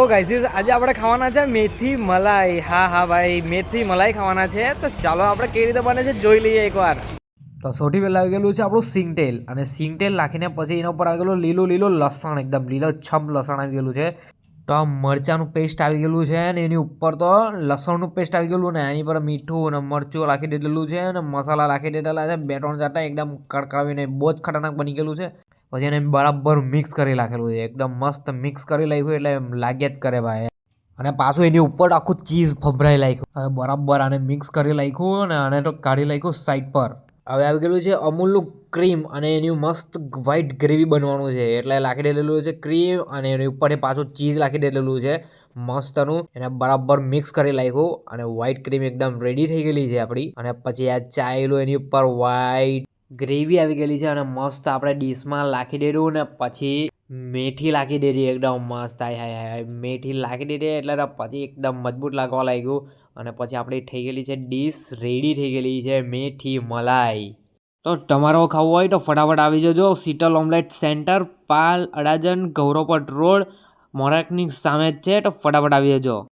તો ગાઈઝીસ આજે આપણે ખાવાના છે મેથી મલાઈ. હા હા, ભાઈ, મેથી મલાઈ ખાવાના છે. તો ચાલો આપણે કેવી રીતે બને છે જોઈ લઈએ એકવાર. તો સૌથી પહેલાં આવી ગયેલું છે આપણું સિંગટેલ અને સિંગટેલ નાખીને પછી એના ઉપર આવી ગયેલું લીલું લીલું લસણ, એકદમ લીલો છમ લસણ આવી ગયેલું છે. તો આ મરચાંનું પેસ્ટ આવી ગયેલું છે અને એની ઉપર તો લસણનું પેસ્ટ આવી ગયેલું ને એની પર મીઠું અને મરચું નાખી દીધેલું છે અને મસાલા નાખી દીધેલા છે. બે, ત્રણ જાતના એકદમ કડકાવીને બહુ જ ખતરનાક બની ગયેલું છે. પછી એને બરાબર મિક્સ કરી નાખેલું છે. એકદમ મસ્ત મિક્સ કરી નાખ્યું એટલે એમ લાગ્યા જ કરે ભાઈ. અને પાછું એની ઉપર આખું ચીઝ ભભરાઈ નાખ્યું. હવે બરાબર આને મિક્સ કરી નાખ્યું અને આને તો કાઢી નાખ્યું સાઈડ પર. હવે આવી ગયેલું છે અમૂલનું ક્રીમ અને એની મસ્ત વ્હાઈટ ગ્રેવી બનવાનું છે. એટલે લાખી દેલેલું છે ક્રીમ અને એની ઉપર પાછું ચીઝ લાખી દેલેલું છે. મસ્તનું. એને બરાબર મિક્સ કરી નાખ્યું અને વ્હાઈટ ક્રીમ એકદમ રેડી થઈ ગયેલી છે આપણી. અને પછી આ ચાયલું એની ઉપર વ્હાઈટ ગ્રેવી આવી ગયેલી છે અને મસ્ત આપણે ડીશમાં લાખી દેડું ને પછી મેથી લાખી દેલી એકદમ મસ્ત. હાય હાય હાય મેથી લાખી દીધી એટલે પછી એકદમ મજબૂત લાગવા લાગ્યું. અને પછી આપણી થઈ ગયેલી છે ડીશ, રેડી થઈ ગયેલી છે મેથી મલાઈ. તો તમારો ખાવું હોય તો ફટાફટ આવી જજો. Sheetal omelette centre, Pal Adajan Gauravpath road મોરાકની સામે જ છે. તો ફટાફટ આવી જજો.